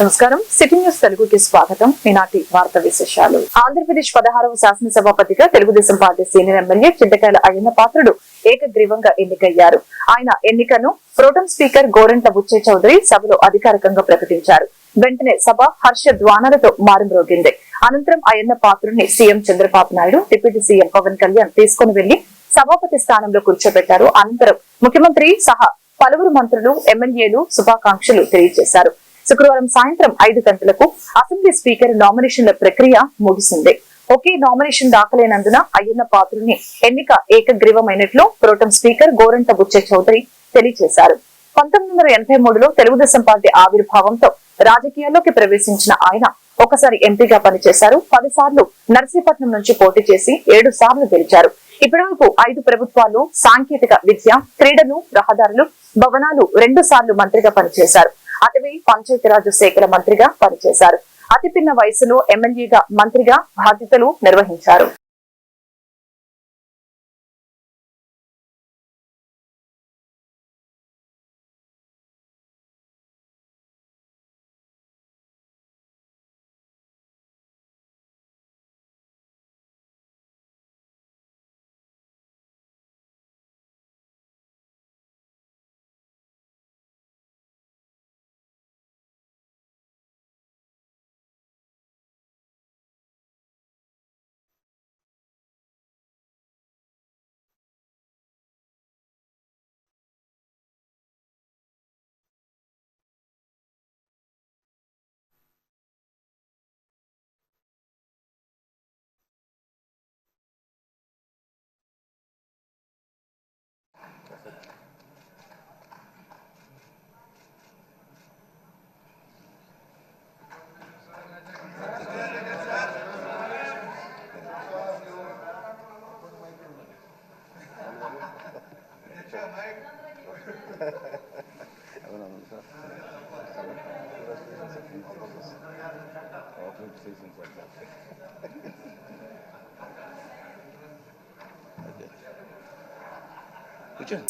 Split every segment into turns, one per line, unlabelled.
నమస్కారం. City news తెలుగుకి స్వాగతం. ఈనాటి వార్త విశేషాలు. ఆంధ్రప్రదేశ్ పదహారవ శాసనసభాపతిగా Telugu Desam party senior MLA Chintakayala Ayyanna Patrudu ఏకగ్రీవంగా ఎన్నికయ్యారు. ఆయన ఎన్నికను pro tem speaker Gorantla Butchaiah Chowdary సభలో అధికారికంగా ప్రకటించారు. వెంటనే సభ హర్ష ద్వానాలతో మారుమ్రోగింది. అనంతరం Ayyanna పాత్రుడిని CM Chandrababu Naidu deputy CM Pawan Kalyan తీసుకుని వెళ్ళి సభాపతి స్థానంలో కూర్చోబెట్టారు. అనంతరం ముఖ్యమంత్రి సహా పలువురు మంత్రులు ఎమ్మెల్యేలు శుభాకాంక్షలు తెలియజేశారు. శుక్రవారం సాయంత్రం ఐదు గంటలకు అసెంబ్లీ స్పీకర్ నామినేషన్ల ప్రక్రియ ముగిసింది ఒకే నామినేషన్ దాఖలైనందున అయ్యన్న పాత్రుని ఎన్నిక ఏకగ్రీవమైనట్లు pro tem speaker Gorantla Butchaiah Chowdary తెలియజేశారు. పంతొమ్మిది వందల ఎనభై మూడులో తెలుగుదేశం పార్టీ ఆవిర్భావంతో రాజకీయాల్లోకి ప్రవేశించిన ఆయన ఒకసారి ఎంపీగా పనిచేశారు. పదిసార్లు నర్సీపట్నం నుంచి పోటీ చేసి ఏడు సార్లు గెలిచారు. ఇప్పటివరకు ఐదు ప్రభుత్వాలు సాంకేతిక విద్య క్రీడలు రహదారులు భవనాలు రెండు సార్లు మంత్రిగా పనిచేశారు. అటవీ పంచాయతీరాజ్ శాఖల మంత్రిగా పనిచేశారు. అతిపిన్న వయసులో ఎమ్మెల్యేగా మంత్రిగా బాధ్యతలు నిర్వహించారు.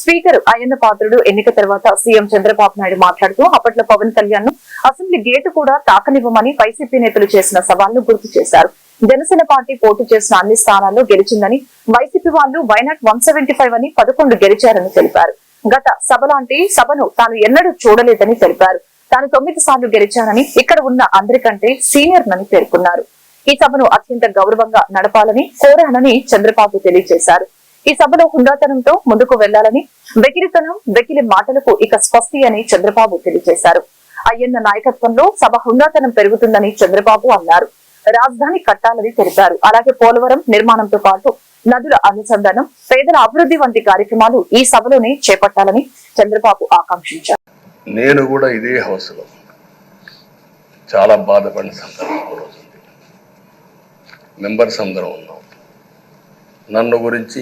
స్పీకర్ అయ్యన్న పాత్రుడు ఎన్నిక తర్వాత సీఎం చంద్రబాబు నాయుడు మాట్లాడుతూ అప్పట్లో పవన్ కళ్యాణ్ను అసెంబ్లీ గేటు కూడా తాకనివ్వమని వైసీపీ నేతలు చేసిన సవాళ్ళు గుర్తు చేశారు. జనసేన పార్టీ పోటీ చేసిన అన్ని స్థానాల్లో గెలిచిందని వైసీపీ వాళ్ళు వైనాట్ వన్ ఫైవ్ అని పదకొండు గెలిచారని తెలిపారు. గత సభ లాంటి సభను తాను ఎన్నడూ చూడలేదని తెలిపారు. తాను తొమ్మిది సార్లు గెలిచానని ఇక్కడ ఉన్న అందరికంటే సీనియర్ నని పేర్కొన్నారు. ఈ సభను అత్యంత గౌరవంగా నడపాలని కోరానని చంద్రబాబు తెలియజేశారు. ఈ సభలో హుందాతనంతో ముందుకు వెళ్ళాలని వెకిలితనం వెకిలి మాటలకు ఇక స్పష్టి అని చంద్రబాబు తెలియజేశారు. అయ్యన్న నాయకత్వంలో సభ హుందాతనం పెరుగుతుందని చంద్రబాబు అన్నారు. రాజధాని కట్టాలని తెలిపారు. అలాగే పోలవరం నిర్మాణంతో పాటు నదుల అనుసంధానం పేదల అభివృద్ధి వంటి కార్యక్రమాలు ఈ సభలోనే చేపట్టాలని చంద్రబాబు ఆకాంక్షించారు.
నేను కూడా ఇదే హౌస్లో. చాలా బాధపడిన సందర్భం ఒక రోజు మెంబర్స్ అందరం ఉన్నాం. నన్ను గురించి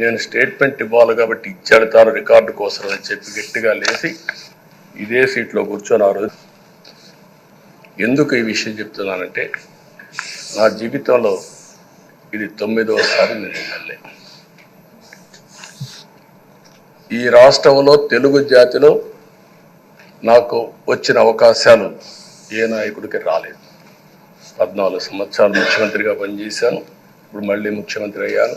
నేను స్టేట్మెంట్ ఇవ్వాలి కాబట్టి ఇచ్చేడతాను రికార్డు కోసం అని చెప్పి గట్టిగా లేచి ఇదే సీట్లో కూర్చొని ఆ రోజు ఎందుకు ఈ విషయం చెప్తున్నానంటే నా జీవితంలో ఇది తొమ్మిదవసారి నేను ఎమ్మెల్యే ఈ రాష్ట్రంలో తెలుగు జాతిలో నాకు వచ్చిన అవకాశాలు ఏ నాయకుడికి రాలేదు. పద్నాలుగు సంవత్సరాలు ముఖ్యమంత్రిగా పనిచేశాను. ఇప్పుడు మళ్ళీ ముఖ్యమంత్రి అయ్యాను.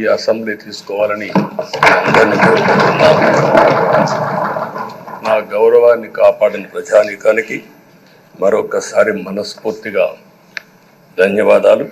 ఈ అసెంబ్లీ తీసుకోవాలని అందరినీ నా గౌరవాన్ని కాపాడిన ప్రజానీకానికి మరొకసారి మనస్ఫూర్తిగా ధన్యవాదాలు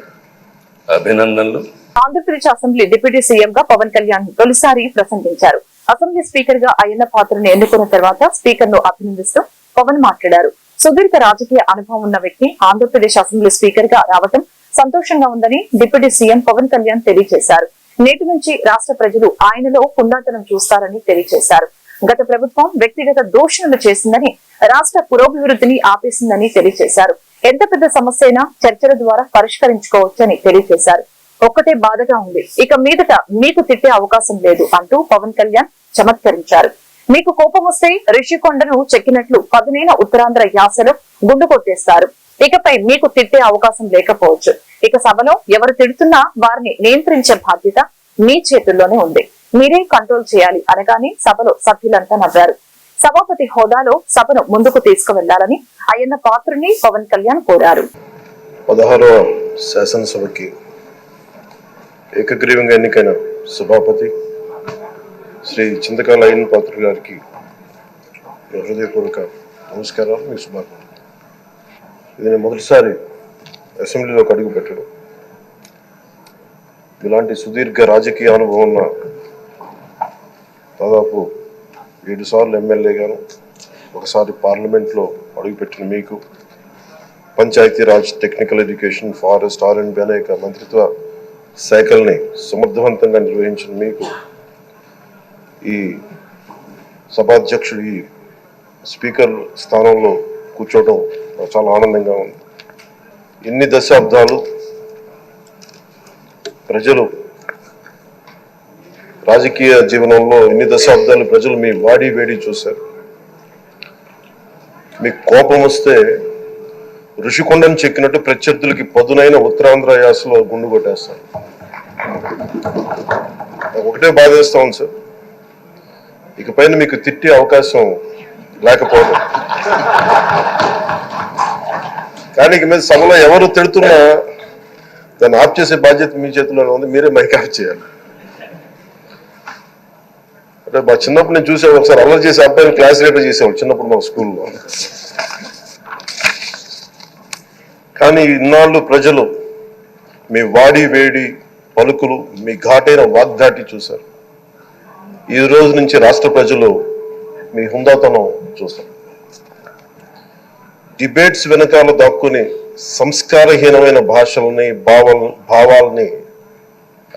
అభినందనలు.
ఆంధ్రప్రదేశ్ అసెంబ్లీ డిప్యూటీ సీఎం గా పవన్ కళ్యాణ్ తొలిసారి ప్రసంగించారు. అసెంబ్లీ స్పీకర్గా అయ్యన్న పాత్రను ఎన్నుకున్న తర్వాత స్పీకర్ను అభినందిస్తూ పవన్ మాట్లాడారు. సుదీర్ఘ రాజకీయ అనుభవం ఉన్న వ్యక్తి ఆంధ్రప్రదేశ్ అసెంబ్లీ స్పీకర్గా రావటం సంతోషంగా ఉందని డిప్యూటీ సీఎం పవన్ కళ్యాణ్ తెలియజేశారు. నేటి నుంచి రాష్ట్ర ప్రజలు ఆయనలో పుండాతనం చూస్తారని తెలియజేశారు. గత ప్రభుత్వం వ్యక్తిగత దోషణలు చేసిందని రాష్ట్ర పురోభివృద్ధిని ఆపేసిందని తెలియజేశారు. ఎంత పెద్ద సమస్య అయినా చర్చల ద్వారా పరిష్కరించుకోవచ్చని తెలియజేశారు. ఒక్కటే బాధగా ఉంది. ఇక మీదట మీకు తిట్టే అవకాశం లేదు అంటూ పవన్ కళ్యాణ్ చమత్కరించారు. మీకు కోపం వస్తే రిషికొండను చెక్కినట్లు పదునైన ఉత్తరాంధ్ర యాసలో గుండు కొట్టేస్తారు. ఇకపై మీకు తిట్టే అవకాశం లేకపోవచ్చు. ఇక సభలో ఎవరు తిడుతున్నా వారిని నియంత్రించే బాధ్యత మీ చేతుల్లోనే ఉంది. మీరే కంట్రోల్ చేయాలి అనగానే సభలో సభ్యులంతా నవ్వారు. సభాపతి హోదాలో సభను ముందుకు తీసుకువెళ్ళాలని అయ్యన్న పాత్రుని పవన్ కళ్యాణ్ కోరారు.
పదహారో శాసనసభకి ఏకగ్రీవంగా ఎన్నికైన సభాపతి శ్రీ చింతకాల అయ్యన్న పాత్ర గారికి హృదయపూర్వక నమస్కారాలు. మీ శుభాకాంక్షలు. ఇది నేను మొదటిసారి అసెంబ్లీలోకి అడుగు పెట్టడం. ఇలాంటి సుదీర్ఘ రాజకీయ అనుభవం ఉన్న దాదాపు ఏడు సార్లు ఎమ్మెల్యేగాను ఒకసారి పార్లమెంట్లో అడుగుపెట్టిన మీకు Panchayati Raj technical education forest R and అనేక మంత్రిత్వ శాఖల్ని సమర్థవంతంగా నిర్వహించిన మీకు ఈ సభాధ్యక్షుడు ఈ స్పీకర్ స్థానంలో కూర్చోవడం చాలా ఆనందంగా ఉంది. ఎన్ని దశాబ్దాలు ప్రజలు రాజకీయ జీవనంలో ఎన్ని దశాబ్దాలు ప్రజలు మీ వాడి వేడి చూశారు? మీకు కోపం వస్తే ఋషికొండను చెక్కినట్టు ప్రత్యర్థులకి పదునైన ఉత్తరాంధ్ర యాసలో గుండు కొట్టేస్తారు. ఒకటే బాధేస్తా ఉంది సార్. ఇకపైన మీకు తిట్టే అవకాశం లేకపోవడం. కానీ మీద సభలో ఎవరు తిడుతున్నా దాన్ని ఆఫ్ చేసే బాధ్యత మీ చేతిలోనే ఉంది మీరే మైక్ ఆఫ్ చేయాలి. అంటే మా చిన్నప్పుడు నేను చూసే ఒకసారి అల్లరి చేసే అబ్బాయిని క్లాస్ లీడర్ చేసేవాడు చిన్నప్పుడు మా స్కూల్లో. కానీ ఇన్నాళ్ళు ప్రజలు మీ వాడి వేడి పలుకులు మీ ఘాటైన వాగ్దాటి చూశారు. ఈ రోజు నుంచి రాష్ట్ర ప్రజలు మీ హుందాతనం చూస్తారు. డిబేట్స్ వెనకాల దాక్కుని సంస్కారహీనమైన భాషల్ని భావాల భావాల్ని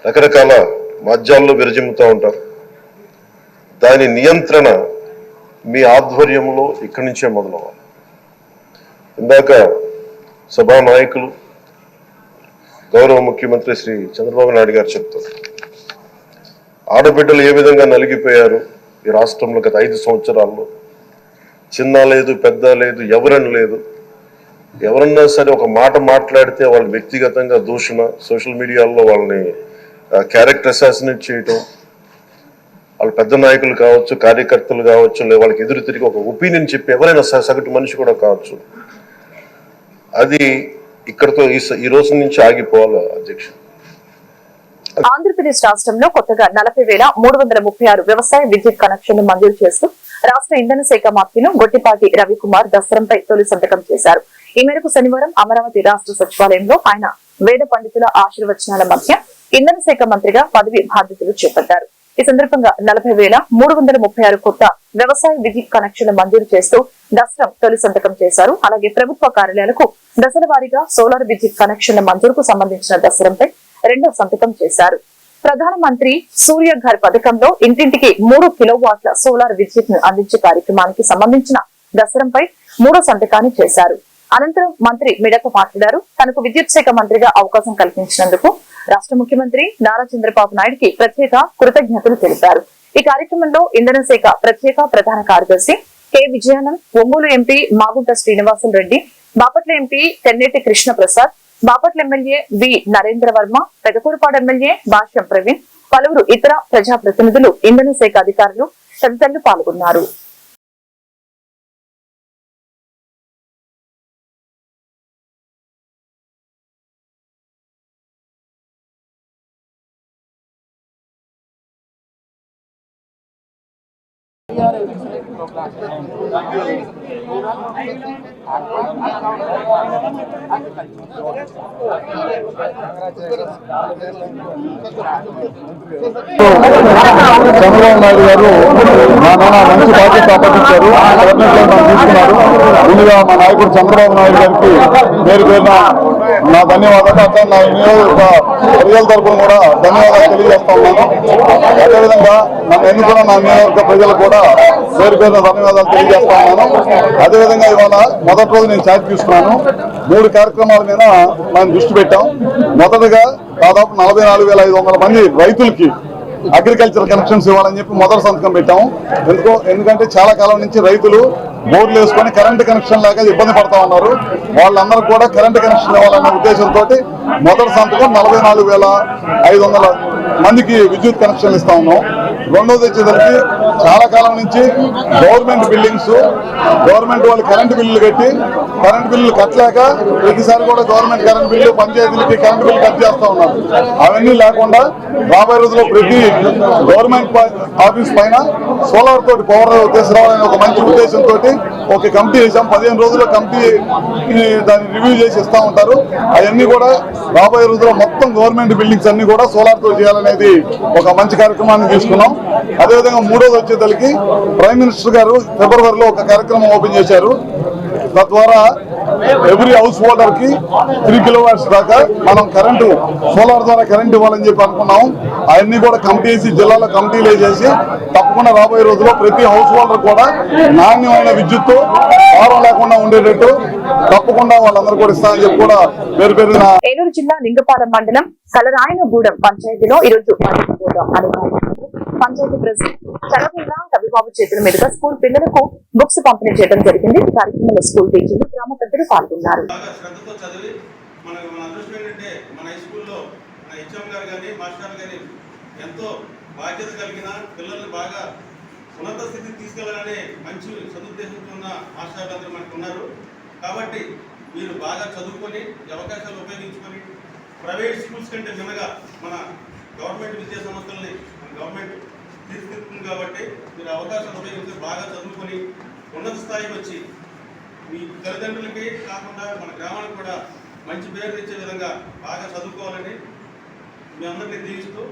రకరకాల మాధ్యాల్లో విరజిమ్ముతూ ఉంటారు. దాని నియంత్రణ మీ ఆధ్వర్యంలో ఇక్కడి నుంచే మొదలవ్వాలి. ఇందాక సభా నాయకులు గౌరవ ముఖ్యమంత్రి శ్రీ చంద్రబాబు నాయుడు గారు చెప్తారు. ఆడబిడ్డలు ఏ విధంగా నలిగిపోయారు ఈ రాష్ట్రంలో గత ఐదు సంవత్సరాల్లో? చిన్న లేదు పెద్ద లేదు ఎవరని లేదు. ఎవరన్నా సరే ఒక మాట మాట్లాడితే వాళ్ళు వ్యక్తిగతంగా దూషణ సోషల్ మీడియాలో వాళ్ళని క్యారెక్టర్ అసాసినేట్ చేయటం వాళ్ళు పెద్ద నాయకులు కావచ్చు కార్యకర్తలు కావచ్చు లేదా వాళ్ళకి ఎదురు తిరిగి ఒక ఒపీనియన్ చెప్పి ఎవరైనా సగటు మనిషి కూడా కావచ్చు. అది ఇక్కడతో ఈ ఈ రోజు నుంచి ఆగిపోవాలి అధ్యక్ష?
ఆంధ్రప్రదేశ్ రాష్ట్రంలో కొత్తగా నలభై వేల మూడు వందల ముప్పై ఆరు వ్యవసాయ విద్యుత్ కనెక్షన్లు మంజూరు చేస్తూ రాష్ట్ర ఇంధన శాఖ మంత్రిను గొట్టిపాటి రవికుమార్ దసరంపై తొలి సంతకం చేశారు. ఈ మేరకు శనివారం అమరావతి రాష్ట్ర సచివాలయంలో ఆయన వేద పండితుల ఆశీర్వచనాల మధ్య ఇంధన శాఖ మంత్రిగా పదవి బాధ్యతలు చేపట్టారు. ఈ సందర్భంగా నలభై వేల మూడు వందల ముప్పై ఆరు కొత్త వ్యవసాయ విద్యుత్ కనెక్షన్లు మంజూరు చేస్తూ దసరం తొలి సంతకం చేశారు. అలాగే ప్రభుత్వ కార్యాలయాలకు దశల వారీగా సోలార్ విద్యుత్ కనెక్షన్ల మంజూరుకు సంబంధించిన దసరంపై రెండవ సంతకం చేశారు. ప్రధానమంత్రి సూర్య ఘర్ పథకంలో ఇంటింటికి మూడు కిలోవాట్ల సోలార్ విద్యుత్ను అందించే కార్యక్రమానికి సంబంధించిన దసరంపై మూడో సంతకాన్ని చేశారు. అనంతరం మంత్రి మిడక మాట్లాడారు. తనకు విద్యుత్ శాఖ మంత్రిగా అవకాశం కల్పించినందుకు రాష్ట్ర ముఖ్యమంత్రి నారా చంద్రబాబు నాయుడుకి ప్రత్యేక కృతజ్ఞతలు తెలిపారు. ఈ కార్యక్రమంలో ఇంధన శాఖ ప్రత్యేక ప్రధాన కార్యదర్శి K Vijayanand Ongole MP Magunta Srinivasulu Reddy Bapatla MP Tenneti Krishna Prasad Bapatla MLA V Narendra Varma Pedakurapadu MLA Bhashyam Praveen పలువురు ఇతర ప్రజాప్రతినిధులు ఇంధన శాఖ అధికారులు తదితరులు పాల్గొన్నారు.
చంద్రబాబు నాయుడు గారు మా నాన్న మంచి పార్టీ స్థాపించారు తీసుకున్నారు ముందుగా మా నాయకుడు చంద్రబాబు నాయుడు గారికి పేరు పేరున నా ధన్యవాదాలు. అట్లా నా నియోజక ప్రజల తరఫున కూడా ధన్యవాదాలు తెలియజేస్తా ఉన్నాను అదేవిధంగా నన్ను ఎన్నుకున్న నా నియోజక ప్రజలు కూడా పేరు పేరున ధన్యవాదాలు తెలియజేస్తా ఉన్నాను అదేవిధంగా ఇవాళ మొదటి రోజు నేను ఛార్జ్ తీసుకున్నాను. మూడు కార్యక్రమాల మీద మనం దృష్టి పెట్టాం. మొదటగా దాదాపు నలభై నాలుగు వేల ఐదు వందల మంది రైతులకి అగ్రికల్చర్ కనెక్షన్స్ ఇవ్వాలని చెప్పి మొదటి సంతకం పెట్టాము ఎందుకో ఎందుకంటే చాలా కాలం నుంచి రైతులు బోర్లు వేసుకొని కరెంటు కనెక్షన్ లేక ఇబ్బంది పడతా ఉన్నారు. వాళ్ళందరూ కూడా కరెంట్ కనెక్షన్ ఇవ్వాలనే ఉద్దేశంతో మొదటి సంతకం నలభై నాలుగు వేల ఐదు వందల మందికి విద్యుత్ కనెక్షన్లు ఇస్తా ఉన్నాం. రెండోది వచ్చేసరికి చాలా కాలం నుంచి గవర్నమెంట్ బిల్డింగ్స్ గవర్నమెంట్ వాళ్ళు కరెంటు బిల్లులు కట్టి కరెంట్ బిల్లులు కట్టలేక ప్రతిసారి కూడా గవర్నమెంట్ కరెంట్ బిల్లు పంచాయతీలకి కరెంట్ బిల్లు కట్ చేస్తూ ఉన్నారు. అవన్నీ లేకుండా రాబోయే రోజుల్లో ప్రతి గవర్నమెంట్ ఆఫీస్ పైన సోలార్ తోటి పవర్ తీసుకురావాలనే ఒక మంచి ఉద్దేశంతో ఒక కమిటీ వేసాం పదిహేను రోజుల్లో కమిటీ దాన్ని రివ్యూ చేసి ఇస్తా ఉంటారు. అవన్నీ కూడా రాబోయే రోజుల్లో మొత్తం గవర్నమెంట్ బిల్డింగ్స్ అన్ని కూడా సోలార్తో చేయాలనేది ఒక మంచి కార్యక్రమాన్ని తీసుకున్నాం. అదేవిధంగా మూడోది వచ్చేసరికి ప్రైమ్ మినిస్టర్ గారు ఫిబ్రవరిలో ఒక కార్యక్రమం ఓపెన్ చేశారు. తద్వారా ఎవ్రీ హౌస్ హోల్డర్కి త్రీ కిలోవాట్స్ దాకా మనం కరెంటు సోలార్ ద్వారా కరెంట్ ఇవ్వాలని చెప్పి అనుకున్నాం. అవన్నీ కూడా కమిటీ వేసి జిల్లాలో కమిటీలు వేసేసి తప్పకుండా రాబోయే రోజుల్లో ప్రతి హౌస్ హోల్డర్ కూడా నాణ్యమైన విద్యుత్తు భారం లేకుండా ఉండేటట్టు తప్పకుండా వాళ్ళందరూ కూడా ఇస్తామని చెప్పి కూడా పేరు పేరు
ఏలూరు జిల్లా లింగపాలెం మండలం కలరాయనగూడెం పంచాయతీలో ఈరోజు అనే పంచాయతీ ప్రెసిడెంట్ చలకుండ కవిబాబు చేతుల మీదుగా స్కూల్ పిల్లలకు బుక్స్ పంపిణీ చేయడం జరిగింది. ఈ కార్యక్రమంలో స్కూల్ టీచర్లు గ్రామ పెద్దలు పాల్గొన్నారు.
మన ఏంటంటే మన స్కూల్లో మన హెచ్ఎం గారు కానీ మాస్టర్ ఎంతో బాధ్యత కలిగిన పిల్లల్ని బాగా ఉన్నత స్థితికి తీసుకెళ్ళాలనే మంచి సదుద్దేశంతో ఉన్న మాస్టర్లందరూ మనకు ఉన్నారు. కాబట్టి మీరు బాగా చదువుకొని అవకాశాలు ఉపయోగించుకొని ప్రైవేట్ స్కూల్స్ కంటే మినగా మన గవర్నమెంట్ విద్యా సంస్థల్ని గవర్నమెంట్ తీసుకెళ్తుంది కాబట్టి మీరు అవకాశాలు ఉపయోగించి బాగా చదువుకొని ఉన్నత స్థాయికి వచ్చి మీ తల్లిదండ్రులకి కాకుండా మన గ్రామానికి కూడా మంచి పేరు తెచ్చే విధంగా బాగా చదువుకోవాలని మీ అందరినీ దీవిస్తూ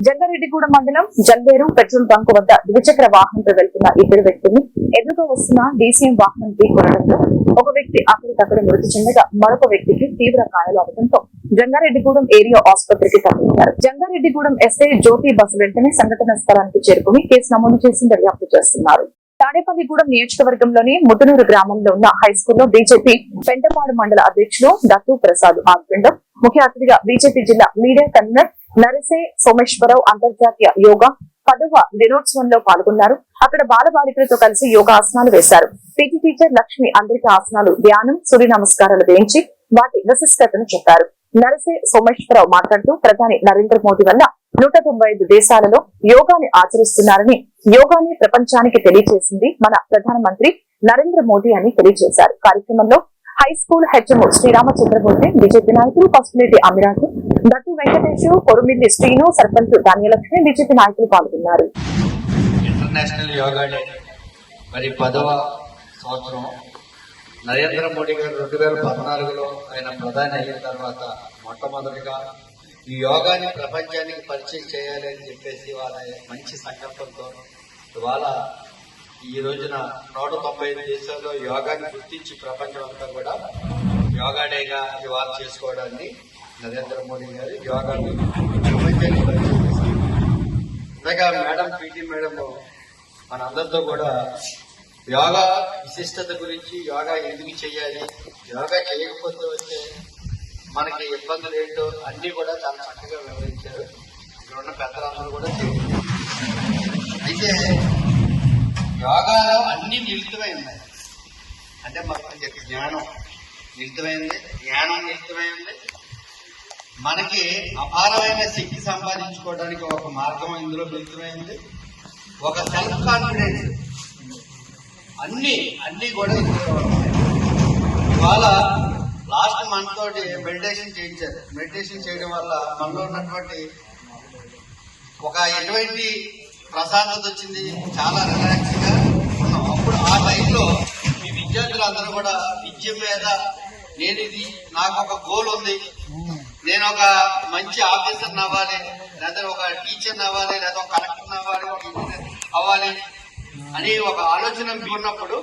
జంగారెడ్డిగూడెం మండలం జల్వేరు పెట్రోల్ బంక్ వద్ద ద్విచక్ర వాహనంతో వెళ్తున్న ఇద్దరు వ్యక్తులు ఎదురుగా వస్తున్న డీసీఎం వాహనం ఢీకొనడంతో ఒక వ్యక్తి అక్కడికక్కడ మృతి చెందగా మరొక వ్యక్తికి తీవ్ర గాయాలు అవడంతో జంగారెడ్డిగూడెం ఏరియా ఆసుపత్రికి తరలించారు. జంగారెడ్డిగూడెం ఎస్ఐ జ్యోతి బస్సు వెంటనే సంఘటన స్థలానికి చేరుకుని కేసు నమోదు చేసి దర్యాప్తు చేస్తున్నారు. తాడేపల్లిగూడెం నియోజకవర్గంలోని ముదునూరు గ్రామంలో ఉన్న హై స్కూల్లో బీజేపీ పెంటపాడు మండల అధ్యక్షులు దత్తు ప్రసాద్ ఆధ్వర్యంలో ముఖ్య అతిథిగా బీజేపీ జిల్లా మీడియా కన్వీనర్ నరసే సోమేశ్వరరావు అంతర్జాతీయ యోగా పదవ దినోత్సవంలో పాల్గొన్నారు. అక్కడ బాలబాలికలతో కలిసి యోగా ఆసనాలు వేశారు. పీటీ టీచర్ లక్ష్మి అందరికీ ఆసనాలు ధ్యానం సూర్య నమస్కారాలు వేయించి వాటి విశిష్టతను చెప్పారు. నరసే సోమేశ్వరరావు మాట్లాడుతూ ప్రధాని నరేంద్ర మోదీ వల్ల నూట తొంభై ఐదు దేశాలలో యోగాని ఆచరిస్తున్నారని యోగాని ప్రపంచానికి తెలియజేసింది మన ప్రధానమంత్రి నరేంద్ర మోదీ అని తెలియజేశారు. కార్యక్రమంలో high school HM Sriramachandramurthy BJP నాయకులు పసుపులేటి అమిరాజు దత్తు వెంకటేష్ కొరుమిల్లి శ్రీను సర్పంచ్ ధాన్యలక్ష్మి బీజేపీ నాయకులు పాల్గొన్నారు.
ఇంటర్నేషనల్ యోగా డే మరి పదవ సంవత్సరం నరేంద్ర మోడీ గారు రెండు వేల పద్నాలుగులో ఆయన ప్రధాని అయిన తర్వాత మొట్టమొదటిగా ఈ యోగాని ప్రపంచానికి పరిచయం చేయాలి అని చెప్పేసి వాళ్ళ మంచి సంకల్పంతో ఇవాళ ఈ రోజున నూట తొంభై దేశాల్లో యోగాని గుర్తించి ప్రపంచం అంతా కూడా యోగా డేగా ఇవాళ చేసుకోవడాన్ని నరేంద్ర మోడీ గారు యోగాని ప్రపంచానికి పరిచయం చేశారు. ఇందాక మేడం పీటీ మేడం మనందరితో కూడా యోగా విశిష్టత గురించి యోగా ఎందుకు చేయాలి? యోగా చేయకపోతే వచ్చే మనకి ఇబ్బందులు ఏంటో అన్నీ కూడా చాలా చక్కగా వివరించారు. ఇక్కడ ఉన్న పెద్దలందరూ కూడా అయితే యోగాలో అన్ని నిలుతమై ఉన్నాయి. అంటే మనకి జ్ఞానం నిలుతమైంది జ్ఞానం నిలుతమైంది మనకి అపారమైన శక్తి సంపాదించుకోవడానికి ఒక మార్గం ఇందులో నిలుతమైంది ఒక సెల్ఫ్ కాన్ఫిడెన్స్ అన్ని అన్ని కూడా ఇవాళ లాస్ట్ మంత్ తోటి మెడిటేషన్ చేయించారు. మెడిటేషన్ చేయడం వల్ల మనలో ఉన్నటువంటి ఒక ఎటువంటి ప్రశాంతత వచ్చింది చాలా రిలాక్స్గా ఉన్నాం. అప్పుడు ఆ టైంలో ఈ విద్యార్థులందరూ కూడా విద్య మీద నేను ఇది నాకు ఒక గోల్ ఉంది. నేను ఒక మంచి ఆఫీసర్ అవ్వాలి లేదా ఒక టీచర్ అవ్వాలి లేదా ఒక కలెక్టర్ అవ్వాలి ఒక ఇంజనీర్ అవ్వాలి. అనే ఒక ఆలోచన ఉన్నప్పుడు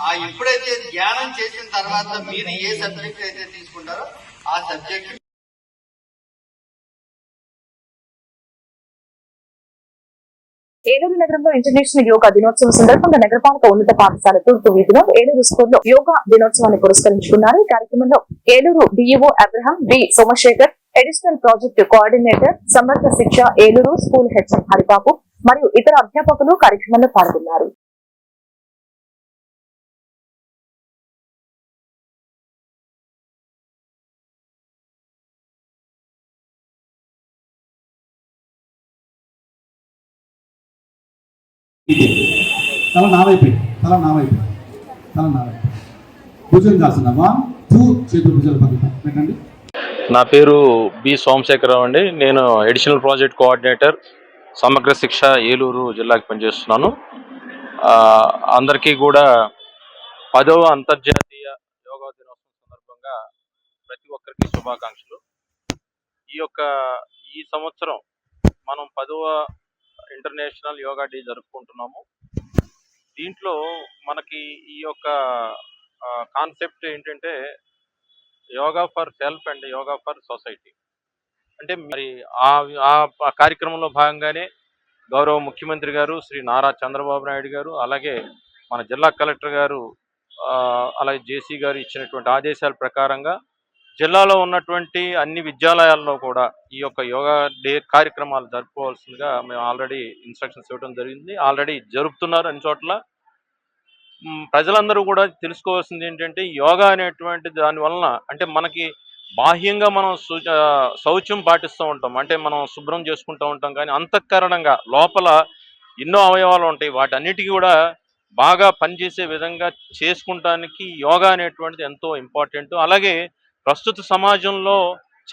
ఆ ఎప్పుడైతే ధ్యానం చేసిన తర్వాత మీరు ఏ సబ్జెక్ట్ అయితే తీసుకుంటారో ఆ సబ్జెక్ట్
ఏలూరు నగరంలో ఇంటర్నేషనల్ యోగా దినోత్సవం సందర్భంగా నగరపాలక ఉన్నత పాఠశాల తూర్పు వీధిలో ఏలూరు స్కూల్లో యోగా దినోత్సవాన్ని పురస్కరించుకున్నారు. ఈ కార్యక్రమంలో Eluru DEO Abraham B Somasekhar additional project coordinator Samartha Shiksha Eluru school HM Haribabu మరియు ఇతర అధ్యాపకులు కార్యక్రమంలో పాల్గొన్నారు.
తల నావైపోయింది తల నావైపోయింది తల నావైపోయింది భుజం కాసిన వన్ టూ చేతులు భుజాలు పద్ధతి పెట్టండి.
నా పేరు బి సోమశేఖరరావు అండి. నేను అడిషనల్ ప్రాజెక్ట్ కోఆర్డినేటర్ సమగ్ర శిక్ష ఏలూరు జిల్లాకి పనిచేస్తున్నాను. అందరికీ కూడా పదవ అంతర్జాతీయ యోగా దినోత్సవం సందర్భంగా ప్రతి ఒక్కరికి శుభాకాంక్షలు. ఈ యొక్క ఈ సంవత్సరం మనం పదవ ఇంటర్నేషనల్ యోగా డే జరుపుకుంటున్నాము. దీంట్లో మనకి ఈ యొక్క కాన్సెప్ట్ ఏంటంటే yoga for self and yoga for society. అంటే మరి ఆ కార్యక్రమంలో భాగంగానే గౌరవ ముఖ్యమంత్రి గారు శ్రీ నారా చంద్రబాబు నాయుడు గారు అలాగే మన జిల్లా కలెక్టర్ గారు ఆ, అలాగే జేసీ గారు ఇచ్చినటువంటి ఆదేశాల ప్రకారంగా జిల్లాలో ఉన్నటువంటి అన్ని విద్యాలయాల్లో కూడా ఈ యొక్క యోగా డే కార్యక్రమాలు జరుపుకోవాల్సిందిగా మేము ఆల్రెడీ ఇన్స్ట్రక్షన్స్ ఇవ్వడం జరిగింది. ఆల్రెడీ జరుపుతున్నారు అన్ని చోట్ల. ప్రజలందరూ కూడా తెలుసుకోవాల్సింది ఏంటంటే యోగా అనేటువంటి దాని వలన అంటే మనకి బాహ్యంగా మనం శౌచ్యం పాటిస్తూ ఉంటాం. అంటే మనం శుభ్రం చేసుకుంటూ ఉంటాం. కానీ అంతఃకరణంగా లోపల ఎన్నో అవయవాలు ఉంటాయి. వాటన్నిటికీ కూడా బాగా పనిచేసే విధంగా చేసుకుంటానికి యోగా అనేటువంటిది ఎంతో ఇంపార్టెంట్. అలాగే ప్రస్తుత సమాజంలో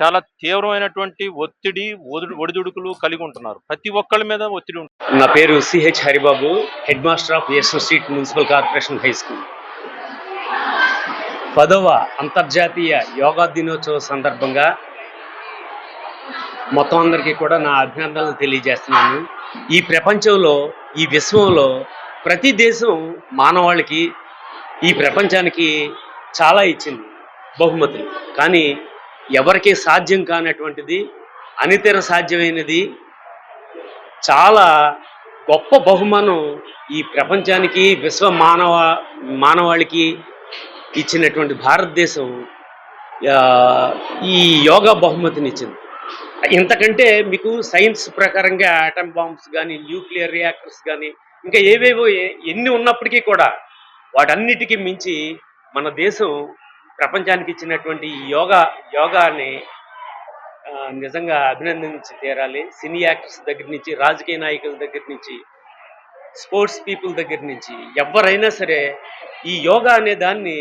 చాలా తీవ్రమైనటువంటి ఒత్తిడి ఒడి- ఒడిదుడుకులు కలిగి ఉంటున్నారు. ప్రతి ఒక్కళ్ళ మీద ఒత్తిడి ఉంటుంది
నా పేరు CH Haribabu head master of SO street municipal corporation high school. పదవ అంతర్జాతీయ యోగా దినోత్సవ సందర్భంగా మొత్తం అందరికీ కూడా నా అభినందనలు తెలియజేస్తున్నాను. ఈ ప్రపంచంలో ఈ విశ్వంలో ప్రతి దేశం మానవాళికి ఈ ప్రపంచానికి చాలా ఇచ్చింది బహుమతులు. కానీ ఎవరికి సాధ్యం కానటువంటిది అనితర సాధ్యమైనది. చాలా గొప్ప బహుమానం ఈ ప్రపంచానికి విశ్వ మానవ మానవాళికి ఇచ్చినటువంటి భారతదేశం ఈ యోగా బహుమతిని ఇచ్చింది. ఇంతకంటే మీకు సైన్స్ ప్రకారంగా ఆటమ్ బాంబ్స్ కానీ న్యూక్లియర్ రియాక్టర్స్ కానీ ఇంకా ఏవేవో ఎన్ని ఉన్నప్పటికీ కూడా వాటన్నిటికీ మించి మన దేశం ప్రపంచానికి ఇచ్చినటువంటి ఈ యోగా యోగాని నిజంగా అభినందించి తీరాలి. సినీ యాక్టర్స్ దగ్గర నుంచి రాజకీయ నాయకుల దగ్గర నుంచి స్పోర్ట్స్ పీపుల్ దగ్గర నుంచి ఎవరైనా సరే ఈ యోగా అనే దాన్ని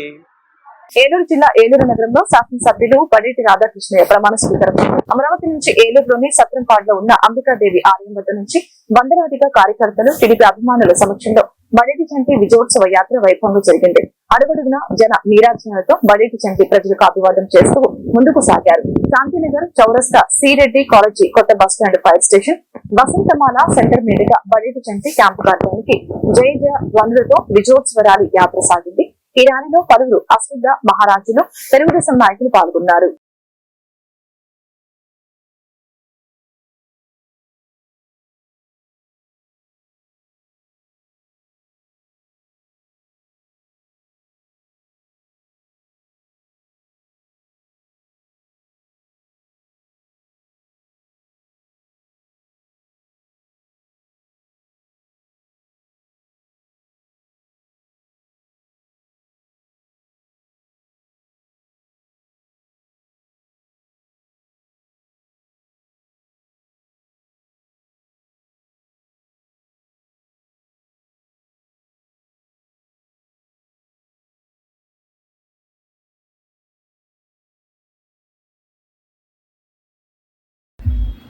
ఏలూరు జిల్లా ఏలూరు నగరంలో శాసనసభ్యులు పడేటి రాధాకృష్ణయ్య ప్రమాణ స్వీకారం. అమరావతి నుంచి ఏలూరులోని సత్రంపాడులో ఉన్న అంబికాదేవి ఆలయం వద్ద నుంచి వందలాదిగా కార్యకర్తలు టీడీపీ అభిమానుల సమక్షంలో బడేటి చంటి విజయోత్సవ యాత్ర వైభవంగా జరిగింది. అడుగడుగున జన నీరాజనాలతో బడేటి చంటి ప్రజలకు అభివాదం చేస్తూ ముందుకు సాగారు. శాంతినగర్ చౌరస్తా సిరెడ్డి కాలేజీ కొత్త bus stand fire station Vasanthamala centre మీదుగా బడేటి చంటి క్యాంపు కార్యాలయానికి జయ జయ వనులతో విజయోత్సవ ర్యాలీ యాత్ర సాగింది. ఈ ర్యాలీలో పలువురు అశ్వద్ధ మహారాజులు తెలుగుదేశం నాయకులు పాల్గొన్నారు.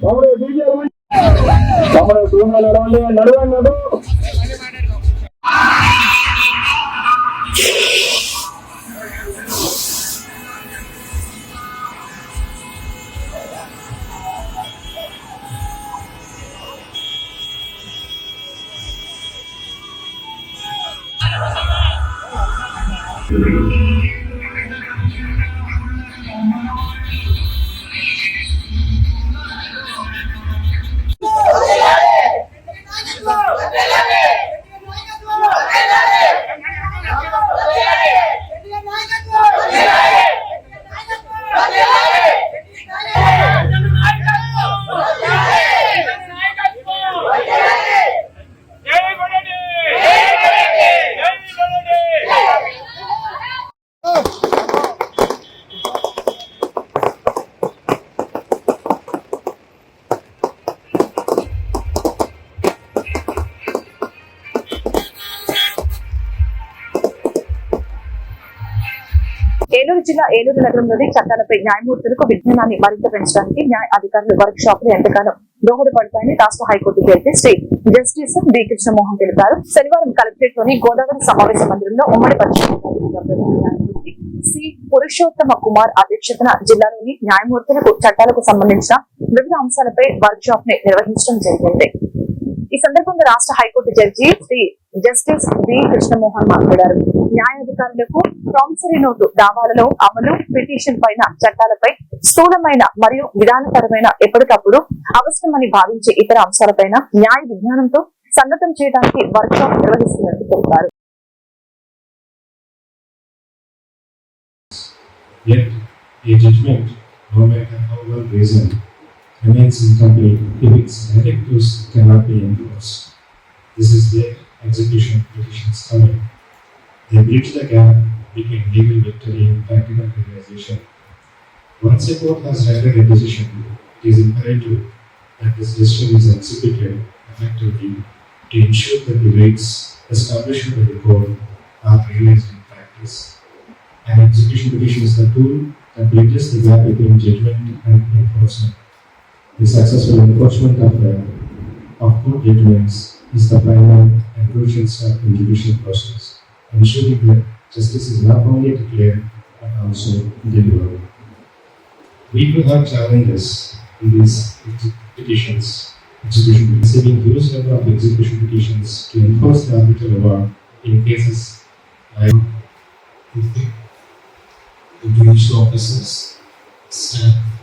நம்முடைய பிஜேபி நம்முடைய சூழ்நிலை நடுவே நடு జిల్లా ఏలూరు నగరంలోని చట్టాలపై న్యాయమూర్తులకు విజ్ఞానాన్ని మరింత పెంచడానికి న్యాయ అధికారులు వర్క్ షాపులు ఎంతగానో దోహదపడతాయని రాష్ట్ర high court judge Shri justice B Krishnamohan తెలిపారు. శనివారం కలెక్టరేట్లోని గోదావరి సమావేశ మందిరంలో ఉమ్మడి పరిషత్ సి. పురుషోత్తమ కుమార్ అధ్యక్షతన జిల్లాలోని న్యాయమూర్తులకు చట్టాలకు సంబంధించిన వివిధ అంశాలపై వర్క్ షాప్ని నిర్వహించడం జరిగింది. ఈ సందర్భంగా రాష్ట్ర high court judge Shri justice B Krishnamohan మాట్లాడారు. న్యాయాధికారులకు ప్రామిసరీ నోటు దావాలలో అమలు పిటిషన్ పైన చట్టాలపై స్థూలమైన మరియు విధానపరమైన ఎప్పటికప్పుడు అవసరమని భావించే ఇతర అంశాలపైన న్యాయ విజ్ఞానంతో సన్నద్ధం చేయడానికి వర్క్ షాప్ నిర్వహిస్తున్నట్టు తెలిపారు.
Yet, a judgment, no matter how well reasoned, remains incomplete if its directives cannot be enforced. This is where execution petitions come in. They bridge the gap between legal victory and practical realization. Once a court has rendered a decision, it is imperative that this decision is executed effectively to ensure that the rights established by the court are realized in practice. An execution petition is the tool that bridges the gap between judgment and enforcement. The successful enforcement of, of court judgments is the final and crucial step in judicial process, ensuring that justice is not only declared but also delivered. We do have challenges in these petitions. Execution receiving huge number of execution petitions to enforce the arbitral award in cases like the judicial officers, staff,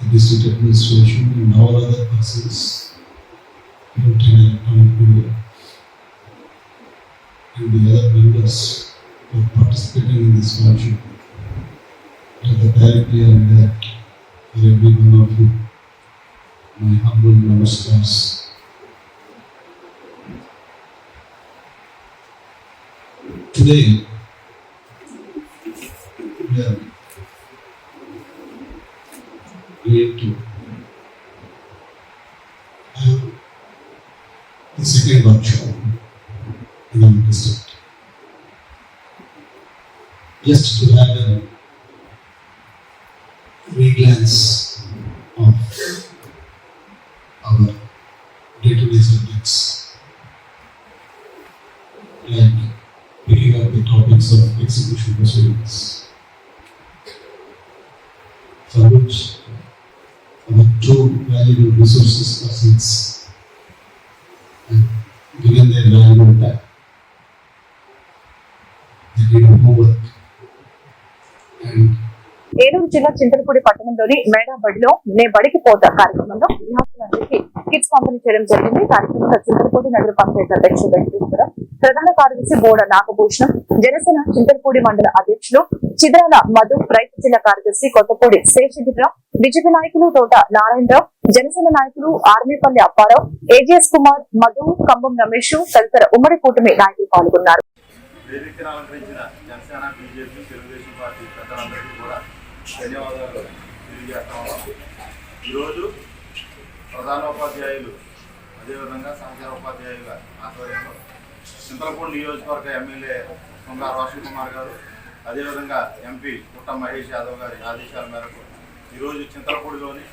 the district administration, and all other persons in media, and the other members for participating in this function. At the directly and that for every one of you, my humble namaskars. Today, we are yetu isipigwa uchungu na Mkristo.
Just to have a free glance valuable resources for persons and given their valuable time. They did homework and
Eluru జిల్లా చింతలపూడి పట్టణంలోని మేడాబడిలో నే బడికి పోతా కార్యక్రమంలో విద్యార్థులందరికీ kits పంపిణీ చేయడం జరిగింది కార్యక్రమంలో చింతలపూడి నగర పంచాయతీ అధ్యక్షుడు వెంకటేశ్వర ప్రధాన కార్యదర్శి బోడ నాగభూషణం జనసేన చింతలపూడి మండల అధ్యక్షులు చిద్రాల మధు రైతు జిల్లా కార్యదర్శి కొత్తపూడి శేషగిరిరావు బీజేపీ నాయకులు తోట నారాయణరావు జనసేన నాయకులు ఆర్మీపల్లి అప్పారావు ఏజీఎస్ కుమార్ మధు కంబం రమేష్ తదితర ఉమ్మడి కూటమి నాయకులు పాల్గొన్నారు.
వేదికను అలంకరించిన ఈరోజు ప్రధానోపాధ్యాయులు అదేవిధంగా సహచార ఉపాధ్యాయుల ఆధ్వర్యంలో చింతలపూడి నియోజకవర్గ ఎమ్మెల్యే కుంగా రోషన్ కుమార్ గారు అదేవిధంగా ఎంపీ పుట్ట మహేష్ యాదవ్ గారి ఆదేశాల మేరకు ఈరోజు చింతలపూడిలోని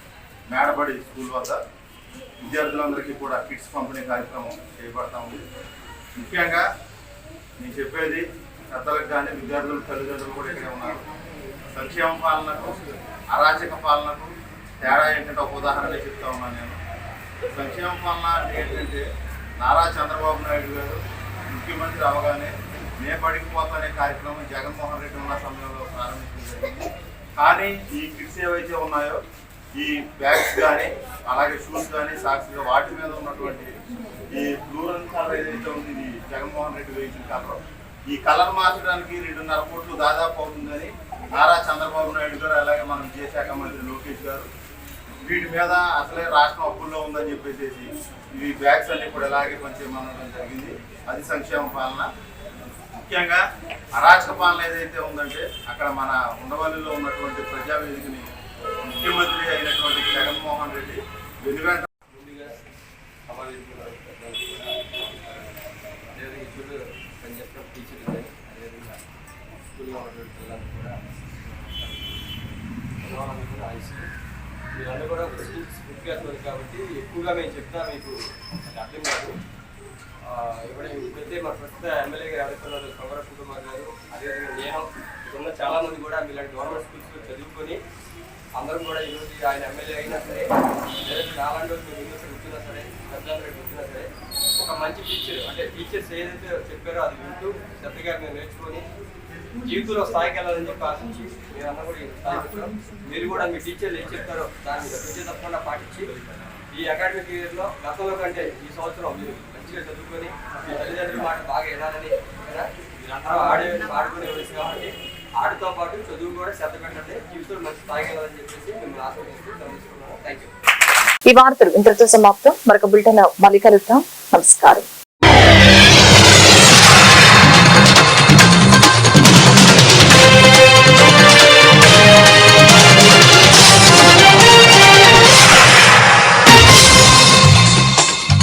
మేడబడి స్కూల్ వద్ద విద్యార్థులందరికీ కూడా కిట్స్ పంపిణీ కార్యక్రమం చేపడతా ఉంది. ముఖ్యంగా నేను చెప్పేది పెద్దలకు కానీ విద్యార్థుల తల్లిదండ్రులు కూడా ఇక్కడే ఉన్నారు. సంక్షేమ పాలనకు అరాచక పాలనకు తేడా ఏంటంటే ఒక ఉదాహరణ చెప్తా ఉన్నాను నేను. సంక్షేమ పాలన అంటే ఏంటంటే నారా చంద్రబాబు నాయుడు గారు ముఖ్యమంత్రి అవగానే నే పడిపోతానే కార్యక్రమం జగన్మోహన్ రెడ్డి ఉన్న సమయంలో ప్రారంభించింది. కానీ ఈ కిట్స్ ఏవైతే ఉన్నాయో ఈ బ్యాగ్స్ కానీ అలాగే షూస్ కానీ సాక్షిగా వాటి మీద ఉన్నటువంటి ఈ బ్లూ రంగ్ కలర్ ఏదైతే ఉంది ఇది జగన్మోహన్ రెడ్డి వేసిన కలర్. ఈ కలర్ మార్చడానికి రెండున్నర కోట్లు దాదాపు అవుతుందని నారా చంద్రబాబు నాయుడు గారు అలాగే మన విద్యాశాఖ మంత్రి లోకేష్ గారు వీటి మీద అసలే రాష్ట్రం అప్పుల్లో ఉందని చెప్పేసి ఈ బ్యాగ్స్ అన్ని కూడా ఇలాగే పనిచేయమనడం జరిగింది. అది సంక్షేమ పాలన. ముఖ్యంగా అరాచక పాలన ఏదైతే ఉందంటే అక్కడ మన ఉండవల్లిలో ఉన్నటువంటి ప్రజావేదికని ముఖ్యమంత్రి అయినటువంటి జగన్మోహన్ రెడ్డి వెనుగంట
ముందుగా సమావేశంలో అదేవిధంగా ఇప్పుడు పనిచేస్తున్న టీచర్లు కానీ అదేవిధంగా స్కూల్లో ఉన్నటువంటి పిల్లలు కూడా పిల్లలందరూ కూడా ఆయుష్ మీరందరూ కూడా ఒక స్కూల్స్ ముఖ్యత్వం కాబట్టి ఎక్కువగా మేము చెప్తా మీకు అది అర్థం కాదు ఆ, ఇప్పుడు మా ప్రస్తుత ఎమ్మెల్యే గారు ఎవరైతే ఉన్నారో కుమార్ గారు అదేవిధంగా నేను. ఉన్న చాలా మంది కూడా మీలాంటి గవర్నమెంట్ స్కూల్స్లో చదువుకొని అందరం కూడా ఈరోజు ఆయన ఎమ్మెల్యే అయినా సరే లేదా నాలాంటి మీరు యూనివర్సిటీ వచ్చినా సరే పెద్దలందరూ వచ్చినా సరే ఒక మంచి టీచర్ అంటే టీచర్స్ ఏదైతే చెప్పారో అది వింటూ శ్రద్ధగా మేము నేర్చుకొని జీవితంలో స్థాయికి వెళ్ళాలని చెప్పి ఆశించి మీరందరూ కూడా ఈ స్థాయికి మీరు కూడా మీ టీచర్లు ఏం చెప్తారో దాన్ని విద్య తప్పకుండా పాటించి ఈ అకాడమిక్ ఇయర్లో గతంలో కంటే ఈ సంవత్సరం మీరు మంచిగా చదువుకొని మీ తల్లిదండ్రుల మాట బాగా వినాలని కదా? మీరందరూ ఆడే ఆడుకునే వచ్చి కాబట్టి ఆడుతో పాటు చదువు కూడా శ్రద్ధ పెట్టండి. జీవితంలో మంచి స్థాయికి చెప్పేసి మిమ్మల్ని ఆశీర్వదిస్తూ గమనిస్తున్నాను థ్యాంక్ యూ
ఈ వార్తలు ఇంతటితో సమాప్తం. మరొక బులెటిన్ మళ్ళీ కలుద్దాం. నమస్కారం.